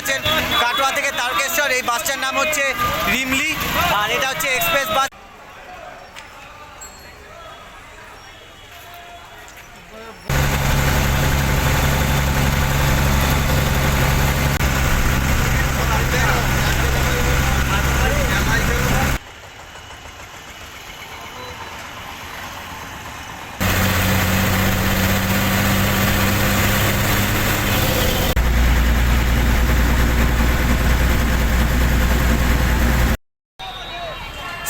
পাচ্ছেন কাটোয়া থেকে তারকেশ্বর এই বাসটার নাম হচ্ছে রিমলি আর এটা হচ্ছে এক্সপ্রেস বাস।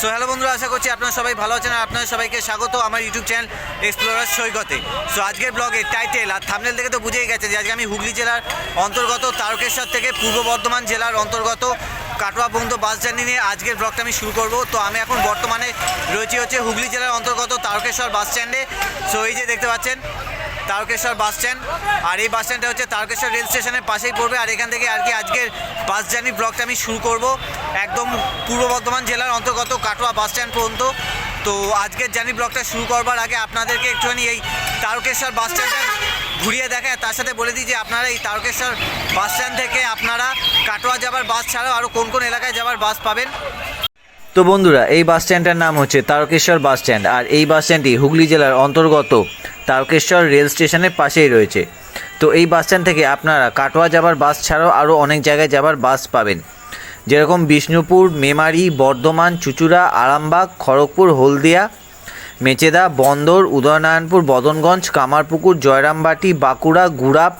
সো হ্যালো বন্ধুরা, আশা করছি আপনারা সবাই ভালো আছেন আর আপনাদের সবাইকে স্বাগত আমার ইউটিউব চ্যানেল এক্সপ্লোরার সৈকতে। সো আজকের ব্লগের টাইটেল আর থামনেল থেকে তো বুঝেই গেছে যে আজকে আমি হুগলি জেলার অন্তর্গত তারকেশ্বর থেকে পূর্ব বর্ধমান জেলার অন্তর্গত কাটোয়া পর্যন্ত বাস জার্নি নিয়ে আজকের ব্লগটা আমি শুরু করব। তো আমি এখন বর্তমানে রয়েছি হচ্ছে হুগলি জেলার অন্তর্গত তারকেশ্বর বাস স্ট্যান্ডে সো এই যে দেখতে পাচ্ছেন তারকেশ্বর বাস স্ট্যান্ড। আর এই বাস স্ট্যান্ডটা হচ্ছে তারকেশ্বর রেল স্টেশনের পাশেই পড়বে। আর এখান থেকে আর কি আজকের বাস জার্নি ব্লগটা আমি শুরু করব। একদম পূর্ব বর্ধমান জেলার অন্তর্গত কাটোয়া বাস স্ট্যান্ড পর্যন্ত। তো আজকের জার্নি ব্লগটা শুরু করবার আগে আপনাদেরকে একটুখানি এই তারকেশ্বর বাস স্ট্যান্ডটা ঘুরিয়ে দেখায়। তার সাথে বলে দিই যে আপনারা এই তারকেশ্বর বাস স্ট্যান্ড থেকে আপনারা কাটোয়া যাবার বাস ছাড়াও আরও কোন কোন এলাকায় যাবার বাস পাবেন। তো বন্ধুরা, এই বাস স্ট্যান্ডটার নাম হচ্ছে তারকেশ্বর বাস স্ট্যান্ড আর এই বাস স্ট্যান্ডটি হুগলি জেলার অন্তর্গত তারকেশ্বর রেল স্টেশনের পাশেই রয়েছে। তো এই বাস স্ট্যান্ড থেকে আপনারা কাটোয়া যাবার বাস ছাড়াও আরও অনেক জায়গায় যাবার বাস পাবেন। যেরকম বিষ্ণুপুর, মেমারি, বর্ধমান, চুচুড়া, আরামবাগ, খড়গপুর, হলদিয়া, মেচেদা, বন্দর, উদয়নারায়ণপুর, বদনগঞ্জ, কামারপুকুর, জয়রামবাটি, বাঁকুড়া, গুড়াপ,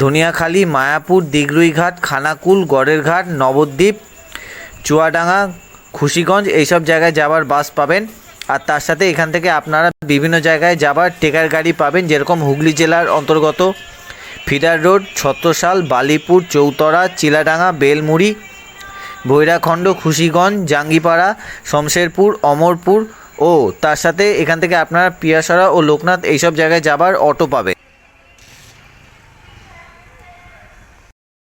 ধনিয়াখালী, মায়াপুর, দিগরুইঘাট, খানাকুল গড়ের ঘাট নবদ্বীপ, চুয়াডাঙ্গা খুশিগঞ্জ এইসব জায়গায় যাবার বাস পাবেন। আর তার সাথে এখান থেকে আপনারা বিভিন্ন জায়গায় যাবার টেকার গাড়ি পাবেন, যেরকম হুগলি জেলার অন্তর্গত। ফিডার রোড ছত্রসাল বালিপুর, চৌতরা, চিলাডাঙ্গা, বেলমুড়ি ভৈরাখণ্ড খুশিগঞ্জ, জাঙ্গিপাড়া, শমশেরপুর, অমরপুর ও তার সাথে এখান থেকে আপনারা পিয়াসরা ও লোকনাথ এইসব জায়গায় যাবার অটো পাবেন।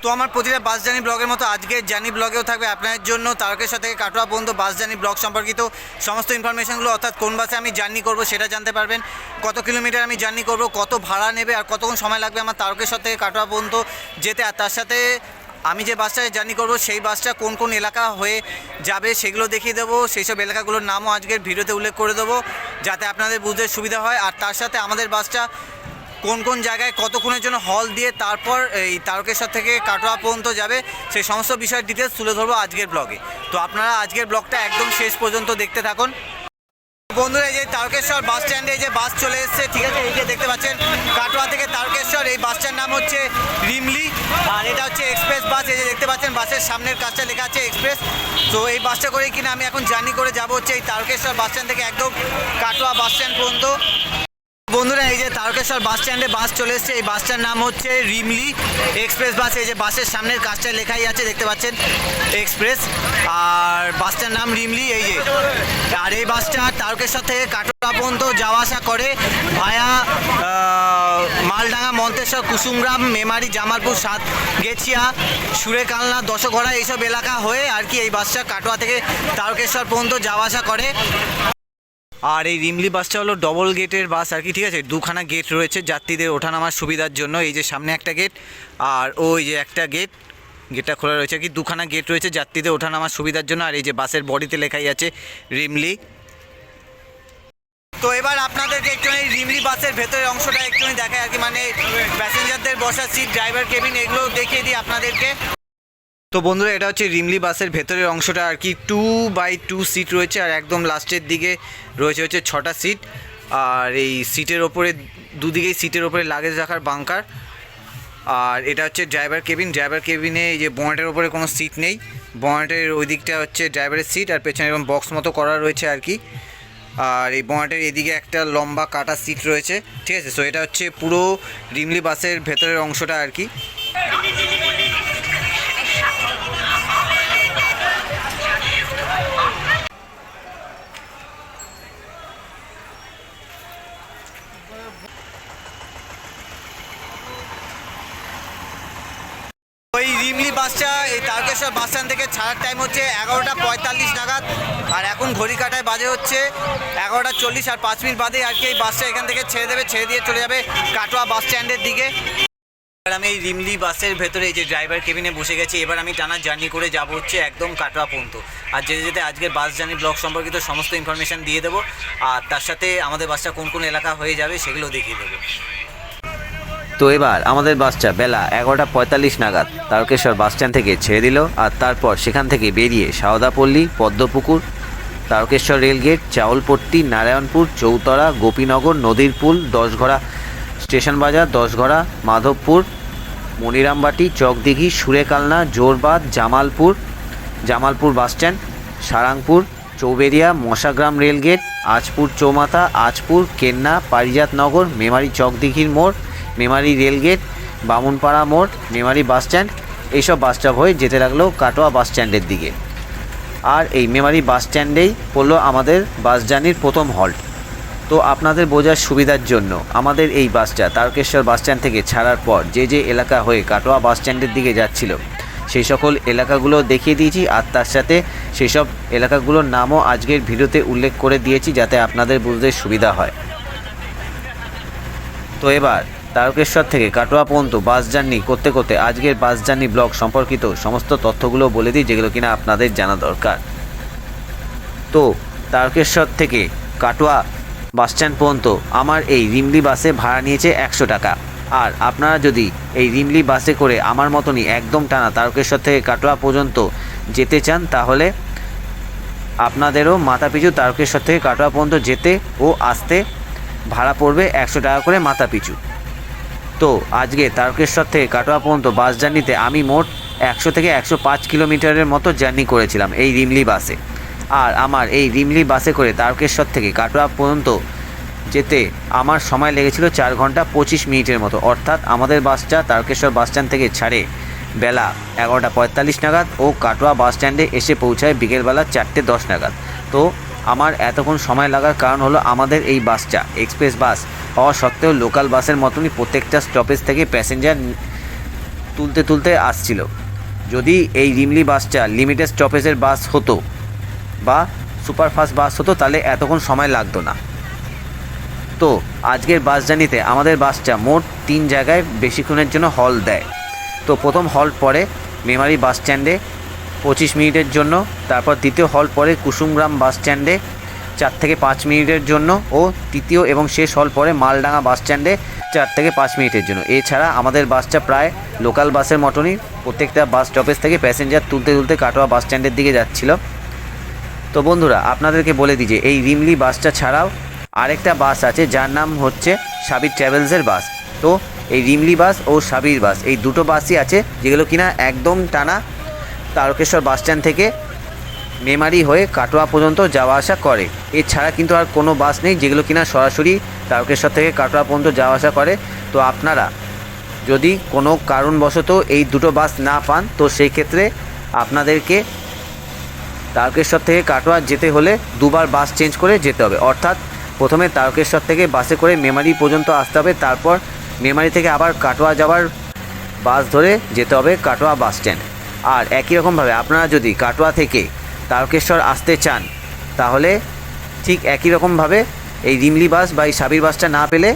তো আমার প্রতিটা বাস জার্নি ব্লগের মতো আজকে জার্নি ব্লগেও থাকবে আপনাদের জন্য তারকেশ্বর থেকে কাটোয়া পর্যন্ত বাস জার্নি ব্লগ সম্পর্কিত সমস্ত ইনফরমেশনগুলো অর্থাৎ কোন বাসে আমি জার্নি করব সেটা জানতে পারবেন। কত কিলোমিটার আমি জার্নি করব, কত ভাড়া নেবে আর কতক্ষণ সময় লাগবে আমার তারকেশ্বর থেকে কাটোয়া পর্যন্ত যেতে। আর তার সাথে আমি যে বাসটায় জার্নি করব সেই বাসটা কোন কোন এলাকা হয়ে যাবে সেগুলো দেখিয়ে দেবো। সেই সব এলাকাগুলোর নামও আজকের ভিডিওতে উল্লেখ করে দেবো, যাতে আপনাদের বুঝতে সুবিধা হয়। আর তার সাথে আমাদের বাসটা কোন কোন জায়গায় কতক্ষণের জন্য হল দিয়ে তারপর এই তারকেশ্বর থেকে কাটোয়া পর্যন্ত যাবে, সেই সমস্ত বিষয়ের ডিটেলস তুলে ধরবো আজকের ব্লগে তো আপনারা আজকের ব্লগটা একদম শেষ পর্যন্ত দেখতে থাকুন। বন্ধুরা, এই যে তারকেশ্বর বাস স্ট্যান্ডে যে বাস চলে এসেছে, ঠিক আছে? এই যে দেখতে পাচ্ছেন, কাটোয়া থেকে তারকেশ্বর, এই বাসটার নাম হচ্ছে রিমলি, আর এটা হচ্ছে এক্সপ্রেস বাস এই যে দেখতে পাচ্ছেন বাসের সামনের কাজটা লেখা আছে এক্সপ্রেস তো এই বাসটা করেই কিনা আমি এখন জার্নি করে যাব হচ্ছে এই তারকেশ্বর বাস স্ট্যান্ড থেকে একদম কাটোয়া বাস স্ট্যান্ড পর্যন্ত। বন্ধুরা, এই যে তারকেশ্বর বাস স্ট্যান্ডে বাস চলে এসেছে। এই বাসটার নাম হচ্ছে রিমলি এক্সপ্রেস বাস। এই যে বাসের সামনের কাজটা লেখাই আছে, দেখতে পাচ্ছেন? এক্সপ্রেস। আর বাসটার নাম রিমলি, এই যে। আর এই বাসটা তারকেশ্বর থেকে কাটোয়া পর্যন্ত যাওয়া আসা করে ভায়া মালডাঙ্গা, মন্তেশ্বর, কুসুমগ্রাম, মেমারি, জামালপুর সাত গেছিয়া সুরেকালনা দশঘড়া এইসব এলাকা হয়ে আর কি এই বাসটা কাটোয়া থেকে তারকেশ্বর পর্যন্ত যাওয়া আসা করে। আর এই রিমলি বাসটা হলো ডবল গেটের বাস আর কি, ঠিক আছে? দুখানা গেট রয়েছে যাত্রীদের ওঠানামার সুবিধার জন্য। এই যে সামনে একটা গেট আর ওই যে একটা গেট গেটটা খোলা রয়েছে কি। দুখানা গেট রয়েছে যাত্রীদের ওঠানামার সুবিধার জন্য আর এই যে বাসের বডিতে লেখাই আছে রিমলি। তো এবার আপনাদেরকে একটুখানি রিমলি বাসের ভেতরের অংশটা একটুখানি দেখায় আর কি। মানে প্যাসেঞ্জারদের বসার সিট ড্রাইভার কেবিন এগুলো দেখিয়ে দিই আপনাদেরকে। তো বন্ধুরা, এটা হচ্ছে রিমলি বাসের ভেতরের অংশটা, আর কি টু বাই টু সিট রয়েছে, আর একদম লাস্টের দিকে রয়েছে হচ্ছে ছটা সিট আর এই সিটের ওপরে, দুদিকেই সিটের ওপরে লাগেজ রাখার বাঙ্কার আর এটা হচ্ছে ড্রাইভার কেবিন ড্রাইভার কেবিনে এই যে বনেটের ওপরে কোনো সিট নেই বনেটের ওই দিকটা হচ্ছে ড্রাইভারের সিট আর পেছনে এরকম বক্স মতো করা রয়েছে আর কি, আর এই বনেটের এদিকে একটা লম্বা কাটা সিট রয়েছে, ঠিক আছে? সো এটা হচ্ছে পুরো রিমলি বাসের ভেতরের অংশটা আর কি। রিমলি বাসটা এই তারকেশ্বর বাস স্ট্যান্ড থেকে ছাড়ার টাইম হচ্ছে এগারোটা পঁয়তাল্লিশ নাগাদ। আর এখন ঘড়ি কাটায় বাজে হচ্ছে এগারোটা চল্লিশ আর পাঁচ মিনিট বাদে আর কি এই বাসটা এখান থেকে ছেড়ে দেবে, ছেড়ে দিয়ে চলে যাবে কাটোয়া বাস স্ট্যান্ডের দিকে। এবার আমি এই রিমলি বাসের ভেতরে এই যে ড্রাইভার কেবিনে বসে গেছি, এবার আমি টানা জার্নি করে যাব হচ্ছে একদম কাটোয়া পর্যন্ত। আর যেতে যেতে আজকের বাস জার্নি ব্লগ সম্পর্কিত সমস্ত ইনফরমেশান দিয়ে দেবো। আর তার সাথে আমাদের বাসটা কোন কোন এলাকা হয়ে যাবে সেগুলো দেখিয়ে দেবো। তো এবার আমাদের বাসটা বেলা এগারোটা পঁয়তাল্লিশ নাগাদ তারকেশ্বর বাস স্ট্যান্ড থেকে ছেড়ে দিল আর তারপর সেখান থেকে বেরিয়ে সাওদাপল্লী, পদ্মপুকুর, তারকেশ্বর রেলগেট, চাউলপট্টি, নারায়ণপুর, চৌতরা, গোপীনগর নদীর পুল দশঘরা স্টেশন বাজার Dashghara Madhabpur, Maniramabati, Chakdighi, Surekalna, Jorbad, Jamalpur Jamalpur bus stand Sarangpur, Chouberia, Masagram rail gate, Azapur চৌমাথা, আজপুর, কেন্না, পারিজাতনগর, মেমারি চকদিঘির মোড় মেমারি রেলগেট, বামুনপাড়া মোড়, মেমারি বাসস্ট্যান্ড এইসব বাস স্টপ হয়ে যেতে লাগল কাটোয়া বাস স্ট্যান্ডের দিকে। আর এই মেমারি বাস স্ট্যান্ডেই পড়ল আমাদের বাস জার্নির প্রথম হল্ট। তো আপনাদের বোঝার সুবিধার জন্য আমাদের এই বাসটা তারকেশ্বর বাস স্ট্যান্ড থেকে ছাড়ার পর যে যে এলাকা হয়ে কাটোয়া বাস স্ট্যান্ডের দিকে যাচ্ছিল, সেই সকল এলাকাগুলো দেখিয়ে দিয়েছি আর তার সাথে সেই সব এলাকাগুলোর নামও আজকের ভিডিওতে উল্লেখ করে দিয়েছি যাতে আপনাদের বুঝতে সুবিধা হয়। তো এবার তারকেশ্বর থেকে কাটোয়া পর্যন্ত বাস জার্নি করতে করতে আজকের বাস জার্নি ব্লগ সম্পর্কিত সমস্ত তথ্যগুলো বলে দিই, যেগুলো কিনা আপনাদের জানা দরকার। তো তারকেশ্বর থেকে কাটোয়া বাস স্ট্যান্ড পর্যন্ত আমার এই রিমলি বাসে ভাড়া নিয়েছে একশো টাকা। আর আপনারা যদি এই রিমলি বাসে করে আমার মতনই একদম টানা তারকেশ্বর থেকে কাটোয়া পর্যন্ত যেতে চান, তাহলে আপনাদেরও মাথা পিছু তারকেশ্বর থেকে কাটোয়া পর্যন্ত যেতে ও আসতে ভাড়া পড়বে একশো টাকা করে মাথা পিছু তো আজকে তারকেশ্বর থেকে কাটোয়া পর্যন্ত বাস জার্নিতে আমি মোট একশো থেকে একশো পাঁচ কিলোমিটারের মতো জার্নি করেছিলাম এই রিমলি বাসে। আর আমার এই রিমলি বাসে করে তারকেশ্বর থেকে কাটোয়া পর্যন্ত যেতে আমার সময় লেগেছিল চার ঘণ্টা পঁচিশ মিনিটের মতো। অর্থাৎ আমাদের বাসটা তারকেশ্বর বাস স্ট্যান্ড থেকে ছাড়ে বেলা এগারোটা পঁয়তাল্লিশ নাগাদ ও কাটোয়া বাস স্ট্যান্ডে এসে পৌঁছায় বিকেলবেলা চারটে দশ নাগাদ। তো আমার এতক্ষণ সময় লাগার কারণ হলো আমাদের এই বাসটা, এক্সপ্রেস বাস। হওয়া সত্ত্বেও লোকাল বাসের মতনই প্রত্যেকটা স্টপেজ থেকে প্যাসেঞ্জার তুলতে তুলতে আসছিল। যদি এই রিমলি বাসটা লিমিটেড স্টপেজের বাস হতো বা সুপারফাস্ট বাস হতো, তাহলে এতক্ষণ সময় লাগতো না। তো, আজকের বাস জার্নিতে আমাদের বাসটা মোট তিন জায়গায় বেশিক্ষণের জন্য হল দেয়। তো, প্রথম হল্ট পরে মেমারি বাস স্ট্যান্ডে পঁচিশ মিনিটের জন্য, তারপর দ্বিতীয় হল্ট পরে কুসুমগ্রাম বাস স্ট্যান্ডে চার থেকে পাঁচ মিনিটের জন্য ও তৃতীয় এবং শেষ হল পরে মালডাঙ্গা বাস স্ট্যান্ডে চার থেকে পাঁচ মিনিটের জন্য। এছাড়া আমাদের বাসটা প্রায় লোকাল বাসের মতনই, প্রত্যেকটা বাস স্টপেজ থেকে প্যাসেঞ্জার তুলতে তুলতে কাটোয়া বাস স্ট্যান্ডের দিকে যাচ্ছিল। তো বন্ধুরা, আপনাদেরকে বলে দিই যে এই রিমলি বাসটা ছাড়াও আরেকটা বাস আছে, যার নাম হচ্ছে সাবির ট্রাভেলসের বাস। তো এই রিমলি বাস ও সাবির বাস, এই দুটো বাসই আছে, যেগুলো কিনা একদম টানা তারকেশ্বর বাস স্ট্যান্ড থেকে মেমারি হয়ে কাটোয়া পর্যন্ত যাওয়া আসা করে। এছাড়া কিন্তু আর কোনো বাস নেই যেগুলো কিনা সরাসরি তারকেশ্বর থেকে কাটোয়া পর্যন্ত যাওয়া আসা করে। তো আপনারা যদি কোনো কারণবশত এই দুটো বাস না পান, তো সেই ক্ষেত্রে আপনাদেরকে তারকেশ্বর থেকে কাটোয়া যেতে হলে দুবার বাস চেঞ্জ করে যেতে হবে। অর্থাৎ প্রথমে তারকেশ্বর থেকে বাসে করে মেমারি পর্যন্ত আসতে হবে, তারপর মেমারি থেকে আবার কাটোয়া যাওয়ার বাস ধরে যেতে হবে কাটোয়া বাস স্ট্যান্ড। আর একই রকমভাবে আপনারা যদি কাটোয়া থেকে তারকেশ্বর আসতে চান, তাহলে ঠিক একই রকমভাবে এই রিমলি বাস বা এই সাবির বাসটা না পেলে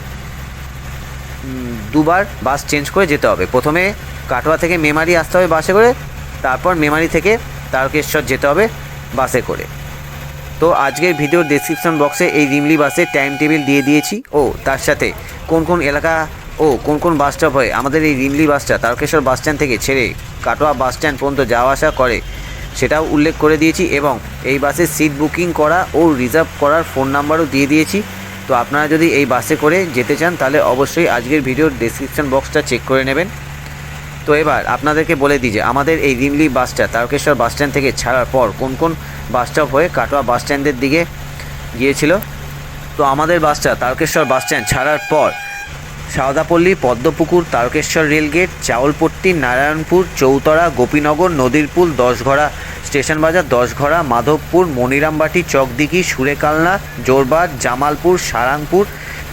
দুবার বাস চেঞ্জ করে যেতে হবে। প্রথমে কাটোয়া থেকে মেমারি আসতে হবে বাসে করে, তারপর মেমারি থেকে তারকেশ্বর যেতে হবে বাসে করে। তো আজকের ভিডিওর ডেসক্রিপশন বক্সে এই রিমলি বাসের টাইম টেবিল দিয়ে দিয়েছি। ও, তার সাথে কোন কোন এলাকা ও, কোন কোন বাস স্টপ হয়? আমাদের এই রিমলি বাসটা তারকেশ্বর বাস স্ট্যান্ড থেকে ছেড়ে কাটোয়া বাস স্ট্যান্ড পর্যন্ত যাওয়া আসা করে। সেটাও উল্লেখ করে দিয়েছি এবং এই বাসে সিট বুকিং করা ও রিজার্ভ করার ফোন নাম্বারও দিয়ে দিয়েছি। তো আপনারা যদি এই বাসে করে যেতে চান, তাহলে অবশ্যই আজকের ভিডিওর ডেসক্রিপশন বক্সটা চেক করে নেবেন। তো এবার আপনাদেরকে বলে দিই যে, আমাদের এই রিমলি বাসটা তারকেশ্বর বাস স্ট্যান্ড থেকে ছাড়ার পর কোন কোন বাস স্টপ হয়ে কাটোয়া বাস স্ট্যান্ডের দিকে গিয়েছিল? তো আমাদের বাসটা তারকেশ্বর বাস স্ট্যান্ড ছাড়ার পর সাওদাপল্লী পদ্মপুকুর, তারকেশ্বর রেলগেট, চাউলপট্টি, নারায়ণপুর, চৌতরা, গোপীনগর, নদীরপুল দশঘরা স্টেশন বাজার দশঘরা মাধবপুর, মনিরামবাটি, চকদিঘি, সুরেকালনা জোরবাদ জামালপুর, সারাংপুর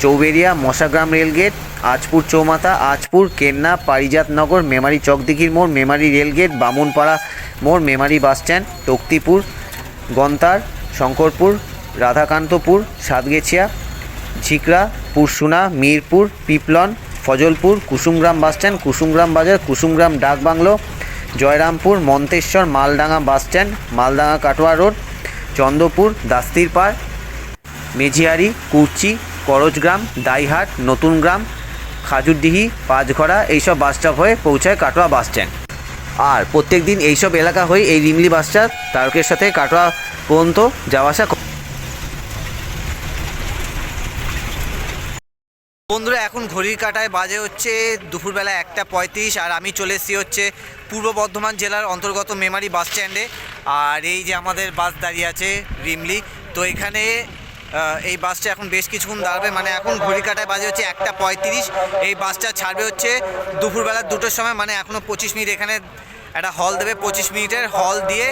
চৌবেরিয়া মশাগ্রাম রেলগেট, আজপুর চৌমাথা, আজপুর কেন্না, পারিজাতনগর, মেমারি চকদিঘির মোড়, মেমারি রেলগেট, বামুনপাড়া মোড়, Memari bus stand, Taktipur, Gantar, Shankarpur, Radhakantapur, Satgachhia Jhikra Pursuna, Mirpur, Piplan, Fazalpur, Kusumgram bus stand Kusumgram বাজার, Kusumgram dak bungalow, Jayrampur, Manteswar, Maldanga bus stand Maldanga Katwa road, Chandrapur Dastirpar Mejhiari Kurchi, Karajgram, Daihat, Natungram, Khajurdihi, পাঁচঘড়া এইসব bus stop হয়ে পৌঁছায় Katwa bus stand. আর প্রত্যেক দিন এইসব এলাকা হয়ে এই রিমলি বাসটা তারকের সাথে কাটোয়া পর্যন্ত যাওয়া আসা বন্ধুরা, এখন ঘড়ির কাটায় বাজে হচ্ছে দুপুরবেলা একটা পঁয়ত্রিশ, আর আমি চলে এসেছি হচ্ছে পূর্ব বর্ধমান জেলার অন্তর্গত মেমারি বাস স্ট্যান্ডে। আর এই যে আমাদের বাস দাঁড়িয়ে আছে রিমলি, তো এখানে এই বাসটা এখন বেশ কিছুক্ষণ দাঁড়াবে। মানে এখন ঘড়ি কাটায় বাজে হচ্ছে একটা পঁয়ত্রিশ। এই বাসটা ছাড়বে হচ্ছে দুপুরবেলা দুটোর সময় মানে এখনও পঁচিশ মিনিট এখানে একটা হল দেবে পঁচিশ মিনিটের হল দিয়ে,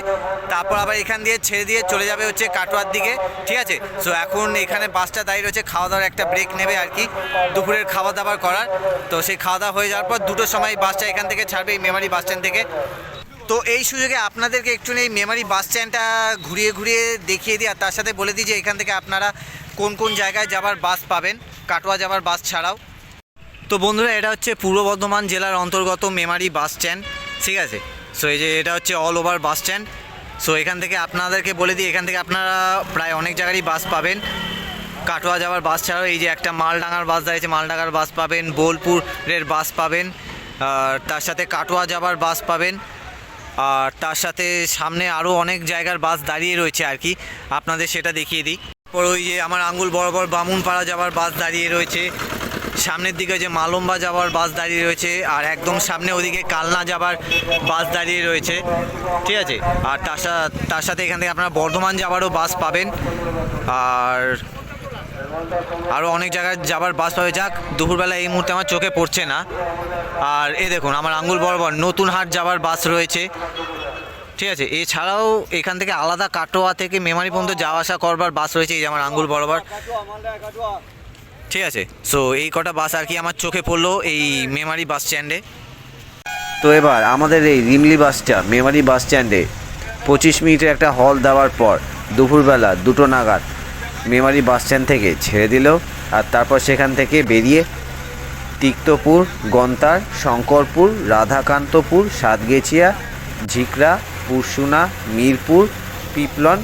তারপর আবার এখান দিয়ে ছেড়ে দিয়ে চলে যাবে হচ্ছে কাটোয়ার দিকে, ঠিক আছে? সো এখন এখানে বাসটা দাঁড়িয়ে রয়েছে খাওয়া দাওয়ার একটা ব্রেক নেবে আর কি, দুপুরের খাওয়া দাওয়ার করার। তো সেই খাওয়া দাওয়া হয়ে যাওয়ার পর দুটোর সময় বাসটা এখান থেকে ছাড়বে, এই মেমারি বাস স্ট্যান্ড থেকে। তো এই সুযোগে আপনাদেরকে একটু এই মেমারি বাস স্ট্যান্ডটা ঘুরিয়ে ঘুরিয়ে দেখিয়ে দিই, আর তার সাথে বলে দিই যে এখান থেকে আপনারা কোন কোন জায়গায় যাবার বাস পাবেন, কাটোয়া যাবার বাস ছাড়াও। তো বন্ধুরা, এটা হচ্ছে পূর্ব বর্ধমান জেলার অন্তর্গত মেমারি বাস স্ট্যান্ড ঠিক আছে। সো এই যে এটা হচ্ছে all over bus stand so এখান থেকে আপনাদেরকে বলে দিই, এখান থেকে আপনারা প্রায় অনেক জায়গারই বাস পাবেন। কাটোয়া যাওয়ার বাস ছাড়াও এই যে একটা মালডাঙ্গার বাস দাঁড়িয়েছে, মালডাঙ্গার বাস পাবেন, বোলপুরের বাস পাবেন, আর তার সাথে কাটোয়া যাবার বাস পাবেন, আর তার সাথে সামনে আরও অনেক জায়গার বাস দাঁড়িয়ে রয়েছে আর কি। আপনাদের সেটা দেখিয়ে দিই। তারপর ওই যে আমার আঙ্গুল বরাবর বামুনপাড়া যাওয়ার বাস দাঁড়িয়ে রয়েছে। সামনের দিকে যে মালম্বা যাওয়ার বাস দাঁড়িয়ে রয়েছে, আর একদম সামনে ওদিকে কালনা যাবার বাস দাঁড়িয়ে রয়েছে। ঠিক আছে? আর তার সাথে তার সাথে এখান থেকে আপনারা বর্ধমান যাবারও বাস পাবেন। আর আরও অনেক জায়গায় যাবার বাস পাবে যাক। দুপুরবেলা এই মুহূর্তে আমার চোখে পড়ছে না। আর এ দেখুন, আমার আঙ্গুল বরাবর নতুন হাট যাবার বাস রয়েছে। ঠিক আছে? এছাড়াও এখান থেকে আলাদা কাটোয়া থেকে মেমারি পর্যন্ত যাওয়া আসা করবার বাস রয়েছে। এই যে আমার আঙ্গুল বরাবর। ঠিক আছে। সো এই কটা বাস আর কি আমার চোখে পড়ল এই মেমারি বাস স্ট্যান্ডে তো এবার আমাদের এই রিমলি বাসটা মেমারি বাস স্ট্যান্ডে পঁচিশ মিনিটের একটা হল দেওয়ার পর দুপুরবেলা দুটো নাগাদ মেমারি বাস স্ট্যান্ড থেকে ছেড়ে দিল আর তারপর সেখান থেকে বেরিয়ে তিক্তপুর, গন্তার, শঙ্করপুর, রাধাকান্তপুর, সাতগেছিয়া, ঝিকরা, পুরসুনা, মিরপুর, পিপলন,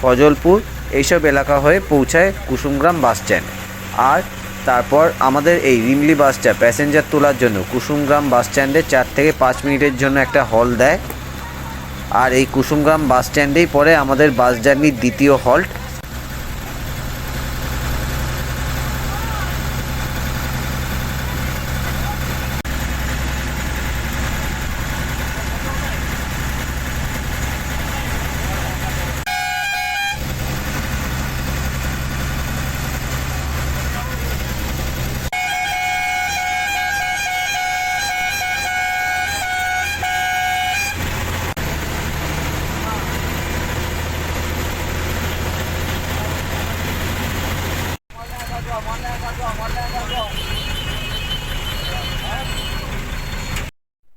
ফজলপুর এইসব এলাকা হয়ে পৌঁছায় কুসুমগ্রাম বাস স্ট্যান্ড আর তারপর আমাদের এই রিমলি বাসটা প্যাসেঞ্জার তোলার জন্য কুসুমগ্রাম বাস স্ট্যান্ডে চার থেকে পাঁচ মিনিটের জন্য একটা হল দেয়। আর এই কুসুমগ্রাম বাস স্ট্যান্ডেই পরে আমাদের বাস জার্নির দ্বিতীয় হল্ট।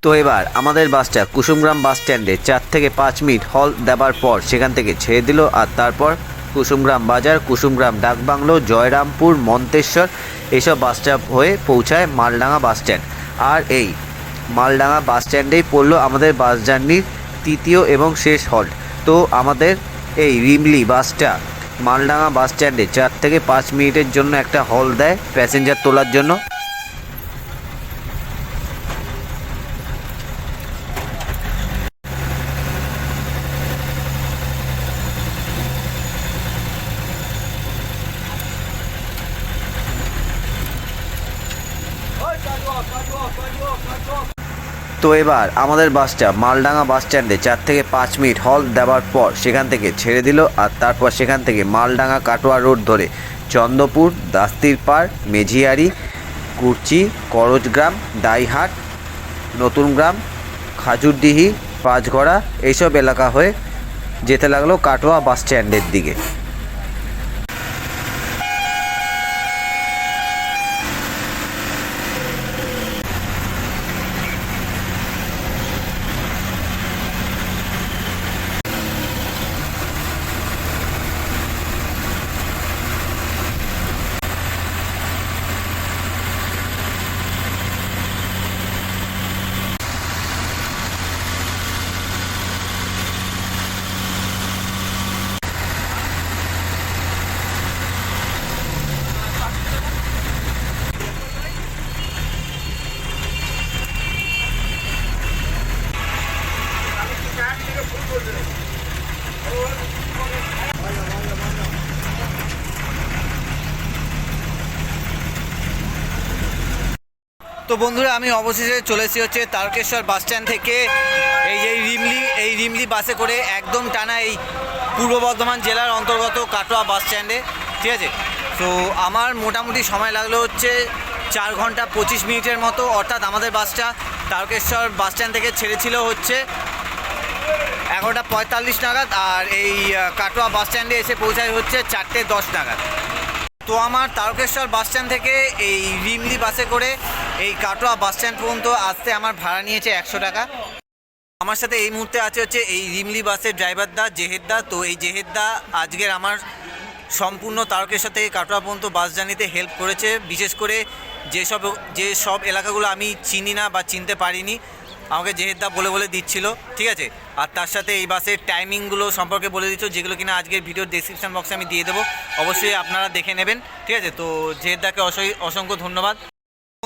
তো এবার আমাদের বাসটা কুসুমগ্রাম বাস স্ট্যান্ডে চার থেকে পাঁচ মিনিট হল দেবার পর সেখান থেকে ছেড়ে দিল আর তারপর কুসুমগ্রাম বাজার, কুসুমগ্রাম ডাকবাংলো, জয়রামপুর, মন্তেশ্বর এসব বাস স্টপ হয়ে পৌঁছায় মালডাঙ্গা বাস স্ট্যান্ড। আর এই মালডাঙ্গা বাস স্ট্যান্ডেই পড়ল আমাদের বাস জার্নির তৃতীয় এবং শেষ হল্ট। তো আমাদের এই রিমলি বাসটা মালডাঙ্গা বাস স্ট্যান্ডে চার থেকে পাঁচ মিনিটের জন্য একটা হল দেয় প্যাসেঞ্জার তোলার জন্য। তো এবার আমাদের বাসটা মালডাঙ্গা বাস স্ট্যান্ডে চার থেকে পাঁচ মিনিট হল দেওয়ার পর সেখান থেকে ছেড়ে দিল আর তারপর সেখান থেকে মালডাঙ্গা কাটোয়া রোড ধরে চন্দ্রপুর দাস্তিরপাড় মেঝিয়ারি কুর্চি, করজগ্রাম, দাইহাট, নতুনগ্রাম, খাজুরডিহি, পাঁচগড়া এইসব এলাকা হয়ে যেতে লাগল কাটোয়া বাস স্ট্যান্ডের দিকে। বন্ধুরা, আমি অবশেষে চলে এসেছি হচ্ছে তারকেশ্বর বাস স্ট্যান্ড থেকে। এই যে রিমলি, এই রিমলি বাসে করে একদম টানা এই পূর্ব বর্ধমান জেলার অন্তর্গত কাটোয়া বাস স্ট্যান্ডে। ঠিক আছে? তো আমার মোটামুটি সময় লাগল হচ্ছে চার ঘণ্টা পঁচিশ মিনিটের মতো। অর্থাৎ আমাদের বাসটা তারকেশ্বর বাস স্ট্যান্ড থেকে ছেড়েছিল হচ্ছে এগারোটা পঁয়তাল্লিশ নাগাদ আর এই কাটোয়া বাস স্ট্যান্ডে এসে পৌঁছায় হচ্ছে চারটে দশ নাগাদ। তো আমার তারকেশ্বর বাস স্ট্যান্ড থেকে এই রিমলি বাসে করে এই কাটোয়া বাস স্ট্যান্ড পর্যন্ত আসতে আমার ভাড়া নিয়েছে একশো টাকা। আমার সাথে এই মুহূর্তে আছে হচ্ছে এই রিমলি বাসের ড্রাইভার দা, জেহেদ দা। তো এই জেহেদ দা আজকের আমার সম্পূর্ণ তারকেশ্বর থেকে কাটোয়া পর্যন্ত বাস জার্নিতে হেল্প করেছে। বিশেষ করে যেসব যে সব এলাকাগুলো আমি চিনি না বা চিনতে পারিনি, আমাকে জেহেদ দা বলে বলে দিচ্ছিল। ঠিক আছে? আর তার সাথে এই বাসের টাইমিংগুলো সম্পর্কে বলে দিচ্ছ, যেগুলো কিনা আজকের ভিডিওর ডিসক্রিপশান বক্সে আমি দিয়ে দেবো। অবশ্যই আপনারা দেখে নেবেন, ঠিক আছে? তো জেহেদ দাকে অসংখ্য অসংখ্য ধন্যবাদ।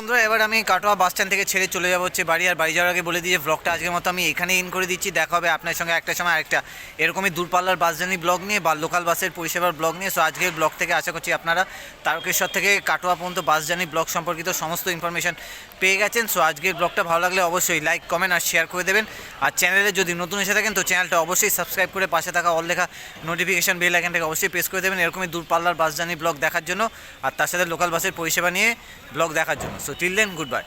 বন্ধুরা, এবার আমি কাটোয়া বাস স্ট্যান্ড থেকে ছেড়ে চলে যাব হচ্ছে বাড়ি। আর বাড়ি যাওয়ার আগে বলে দিয়ে ব্লগটা আজকের মতো আমি এখানে ইন করে দিচ্ছি। দেখা হবে আপনার সঙ্গে একটা সময় আরেকটা। এরকমই দূরপাল্লার বাস জার্নি ব্লগ নিয়ে বা লোকাল বাসের পরিষেবার ব্লগ নিয়ে। সো আজকের ব্লগ থেকে আশা করছি আপনারা তারকেশ্বর থেকে কাটোয়া পর্যন্ত বাস জার্নি ব্লগ সম্পর্কিত সমস্ত ইনফরমেশন পেয়ে গেছেন। সো আজকের ব্লগটা ভালো লাগলে অবশ্যই লাইক কমেন্ট আর শেয়ার করে দেবেন। আর চ্যানেলে যদি নতুন এসে থাকেন, তো চ্যানেলটা অবশ্যই সাবস্ক্রাইব করে পাশে থাকা অল লেখা নোটিফিকেশন বেল আইকনটাকে অবশ্যই প্রেস করে দেবেন। এরকমই দূরপাল্লার বাস জার্নি ব্লগ দেখার জন্য। আর তার সাথে লোকাল বাসের পরিষেবা নিয়ে ব্লগ দেখার জন্য। So till then good bye